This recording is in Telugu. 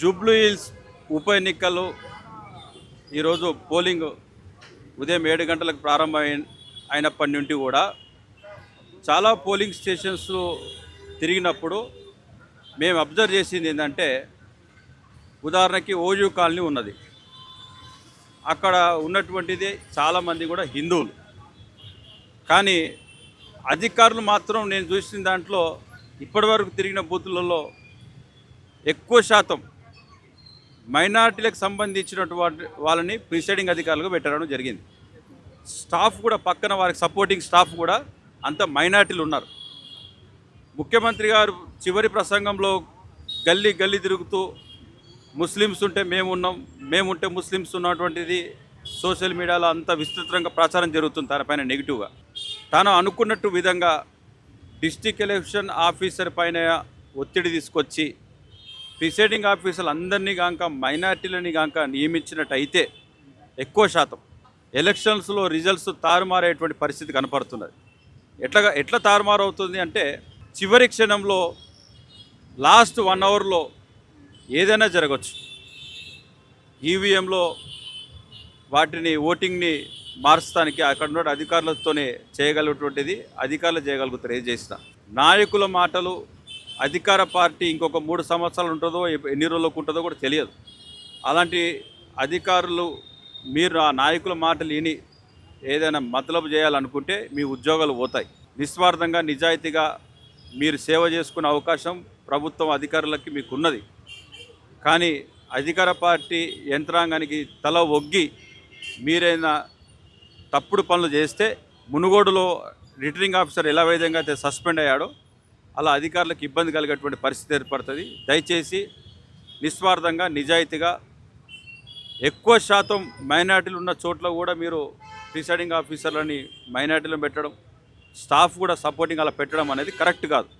జూబ్లీ హిల్స్ ఉప ఎన్నికలు ఈరోజు పోలింగ్ ఉదయం ఏడు గంటలకు ప్రారంభం అయినప్పటి నుండి కూడా చాలా పోలింగ్ స్టేషన్స్ తిరిగినప్పుడు మేము అబ్జర్వ్ చేసింది ఏంటంటే ఉదాహరణకి ఓజు కాలనీ ఉన్నది. అక్కడ ఉన్నటువంటిది చాలామంది కూడా హిందువులు. కానీ అధికారులు మాత్రం నేను చూసిన దాంట్లో ఇప్పటివరకు తిరిగిన బూతులలో ఎక్కువ శాతం మైనార్టీలకు సంబంధించినటువంటి వాళ్ళని ప్రిసైడింగ్ అధికారులుగా పెట్టడం జరిగింది. స్టాఫ్ కూడా పక్కన వారికి సపోర్టింగ్ స్టాఫ్ కూడా అంత మైనార్టీలు ఉన్నారు. ముఖ్యమంత్రి గారు చివరి ప్రసంగంలో గల్లీ గల్లీ తిరుగుతూ ముస్లిమ్స్ ఉంటే మేమున్నాం మేముంటే ముస్లిమ్స్ ఉన్నటువంటిది సోషల్ మీడియాలో అంత విస్తృతంగా ప్రచారం జరుగుతుంది తనపైన నెగిటివ్గా. తాను అనుకున్నట్టు విధంగా డిస్టిక్ ఎలక్షన్ ఆఫీసర్ పైన ఒత్తిడి తీసుకొచ్చి ప్రిసైడింగ్ ఆఫీసర్లు అందరినీ కాక మైనార్టీలని కాక నియమించినట్టయితే ఎక్కువ శాతం ఎలక్షన్స్లో రిజల్ట్స్ తారుమారేటువంటి పరిస్థితి కనపడుతున్నది. ఎట్లా ఎట్లా తారుమారు అవుతుంది అంటే చివరి క్షణంలో లాస్ట్ వన్ అవర్లో ఏదైనా జరగచ్చు. ఈవీఎంలో వాటిని ఓటింగ్ని మార్చడానికి అక్కడ ఉన్న అధికారులతోనే చేయగలిగినటువంటిది అధికారులు చేయగలుగుతారు. ఏది చేసిన నాయకుల మాటలు అధికార పార్టీ ఇంకొక మూడు సంవత్సరాలు ఉంటుందో ఎన్ని రోజులకు ఉంటుందో కూడా తెలియదు. అలాంటి అధికారులు మీరు ఆ నాయకుల మాటలు విని ఏదైనా మతలబు చేయాలనుకుంటే మీ ఉద్యోగాలు పోతాయి. నిస్వార్థంగా నిజాయితీగా మీరు సేవ చేసుకునే అవకాశం ప్రభుత్వం అధికారులకి మీకున్నది. కానీ అధికార పార్టీ యంత్రాంగానికి తల ఒగ్గి మీరైనా తప్పుడు పనులు చేస్తే మునుగోడులో రిటర్నింగ్ ఆఫీసర్ ఎలా విధంగా అయితే సస్పెండ్ అయ్యాడో అలా అధికారులకు ఇబ్బంది కలిగేటువంటి పరిస్థితి ఏర్పడుతుంది. దయచేసి నిస్వార్థంగా నిజాయితీగా ఎక్కువ శాతం మైనార్టీలు ఉన్న చోట్ల కూడా మీరు ప్రిసైడింగ్ ఆఫీసర్లని మైనార్టీలను పెట్టడం స్టాఫ్ కూడా సపోర్టింగ్ అలా పెట్టడం అనేది కరెక్ట్ కాదు.